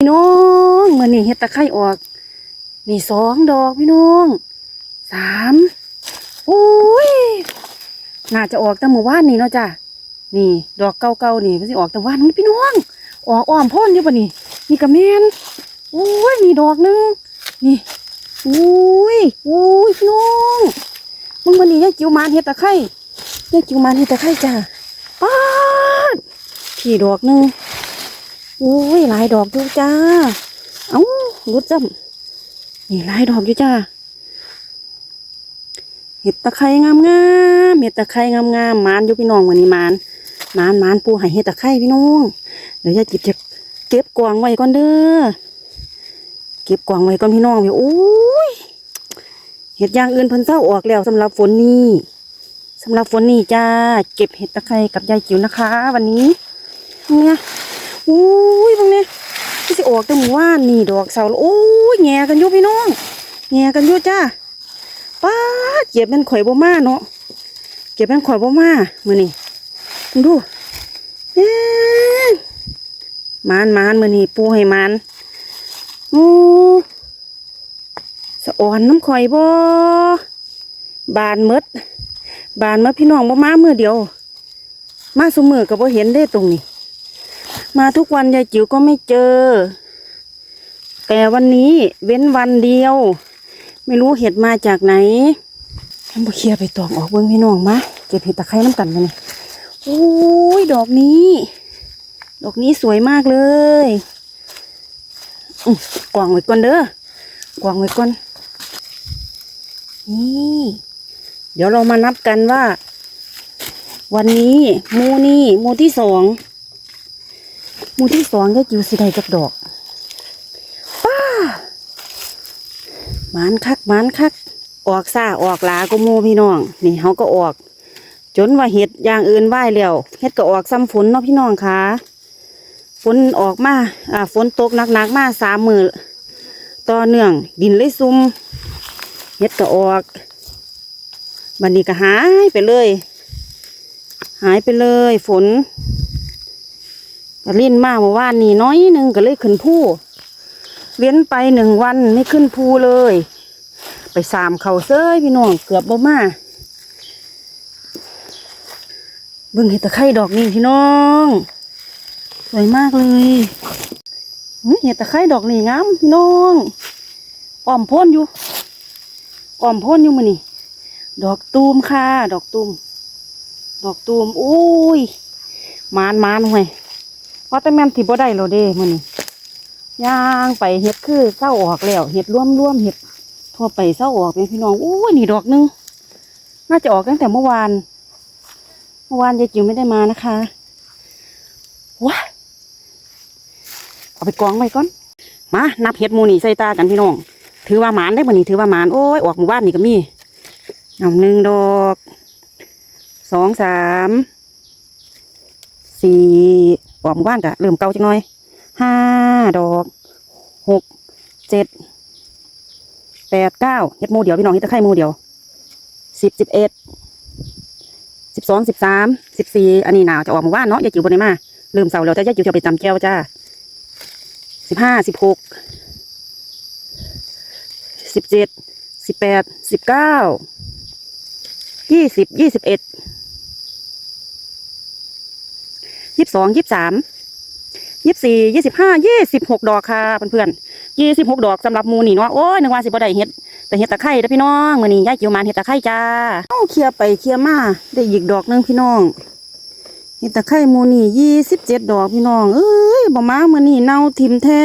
พี่น้องมื่อนี้เฮ็ดตะไคร้ออก นี่สองดอกพี่น้องสามโอ้ยน่าจะออกแต่เมื่อวานนี่เนาะจ้ะนี่ ดอกเก่าๆนี่มันสิออกแต่วานนี้พี่น้องออกอ้อมพ่นอยู่ปะนี่นี่กระแมนโอ้ยนี่ดอกหนึงนี่โอ้ยโอ้ยพี่น้องมึงวันนี้ยายจิ๋วมานเฮ็ดตะไคร้ยายจิ๋วมานเฮ็ดตะไคร้จ้ะป๊าดขี่ดอกหนึง อุ้ยลายดอกอยู่จ้า เอ้ารุดจ้ำนี่ลายดอกอยู่จ้า เห็ดตะไคร้งามงามเห็ดตะไคร้งามงามมานอยู่พี่น้องวันนี้มานมานมานปูให้เห็ดตะไคร้พี่น้อง เดี๋ยวจะจิบจะเก็บกวางไว้ก่อนเด้อ เก็บกวางไว้ก่อนพี่น้องพี่โอ้ยเห็ดอย่างอื่นพิ่นเศร้าออกแล้วสำหรับฝนนี้สำหรับฝนนี้จ้า เก็บเห็ดตะไคร้กับยายจิ๋วนะคะ วันนี้เนี่ย อุ้ยบางเนี่ยที่สิออกแต่หมู่ว่านนี่ดอกเสาโอ้ยแง่กันอยู่พี่น้องแง่กันอยู่จ้าป้าเก็บเป็นข่อยบ่มาเนาะเก็บเป็นข่อยบ่มามือนี่ดูเอ๊ะมานมานมือนี่ปูให้มานโอ้สะอ่อนน้ำข่อยบ่บานมดบานมดพี่น้องบ่มามือเดียว มาสมือก็บ่เห็นได้ตรงนี้ มาทุกวันยายจิ๋วก็ไม่เจอ แต่วันนี้เว้นวันเดียว ไม่รู้เห็ดมาจากไหนท่านบ่เคลียร์ไปตองออกเบิ้งพี่น้องมาเก็บเห็ดตะไคร้น้ำกันมาเนี่ยโอ้ยดอกนี้ ดอกนี้สวยมากเลยอื้อกวางไว้ก่อนเด้อกวางไว้ก่อนนี่เดี๋ยวเรามานับกันว่า วันนี้หมูนี่หมูที่สองห มูที่สองได้จิวสิได้จักดอกป้าหมานคักหมานคัก ออกซ่าออกหลาก็มูพี่น้อง นี่เขาก็ออก จนว่าเห็ดอย่างอื่นไหวแล้วเห็ดก็ออกซ้ำฝนเนาะพี่น้องค่ะฝนออกมาอ่าฝนตกหนักๆมาสามมือต่อเนื่อง ดินเลยซุ่มเห็ดก็ออกบันนี้ก็หายไปเลย หายไปเลยฝน ล่นมาเมื่อวานนี้น้อยหนึ่งก็เลยขึ้นผู้เว้นไปหนึ่งวันไม่ขึ้นภูเลย ไปสามเขาเซ้ยพี่น้องเกือบบ่มาเบิ่งเห็ดตะไคร่ดอกนี้พี่น้อง สวยมากเลยเห็ดตะไคร่ดอกนี้งามพี่น้องอ้อมพ้นอยู่อ้อมพ้นอยู่มือนี่ดอกตูมค่ะ ดอกตูม ดอกตูมอุ้ยมานมานห่วย ว่าแต่แม่นที่บ่ได้เราเด้มื้อนี้ย่างไปเฮ็ดคือเศร้าออกแล้วเฮ็ดร่วมร่วมๆเฮ็ดทั่วไปเศร้าออกเป็นพี่น้องอู้ยนี่ดอกหนึงน่าจะออกตั้งแต่เมื่อวาน เมื่อวานยายจิ๋วไม่ได้มานะคะว้าเอาไปกองไว้ก่อนมานับเฮ็ดมูนี่ใส่ตากันพี่น้อง ถือว่าหมานได้บ่นี่ถือว่าหมานโอ้ยออกหมู่บ้านนี่ก็มีเอาหนึ่งดอกสองสามสี่ ปอมว่านกะเริ่มเก่าจังหน่อยห้าดอกหกเจ็ดแปดเก้าเฮ็ดมูเดียวพี่น้องเฮ็ดตะไคร่มูเดียวสิบสิบเอ็ดสิบสองสิบสามสิบสี่อันนี้หนาวจะออกหมู่านเนาะยายจิ๋วบนไหนมาลืมเสาแล้วจ้ายายจิ๋วจะเอาไปจำแก้วจ้าสิบห้าสิบหกสิบเจ็ดสิบแปดสิบเก้ายี่สิบยี่สิบเอ็ด ยี่สิบสองยี่สิบสามยี่สิบสี่ยี่สิบห้ายี่สิบหกดอกค่ะเพื่อนๆยี่สิบหกดอกสำหรับมูนี่เนาะโอ้ยนึกว่าสิบ่ได้เห็ดแต่เห็ดตะไคร้เด้อพี่น้องมือนี้ยายเกี่ยวมานเห็ดตะไคร้จ้าเอ้าเคลียร์ไปเคลียร์มาได้อีกดอกนึงพี่น้องเห็ดตะไคร้มูนี่ยี่สิบเจ็ดดอกพี่น้องเอ้ยบ่มามือนี่เน่าทิมแท้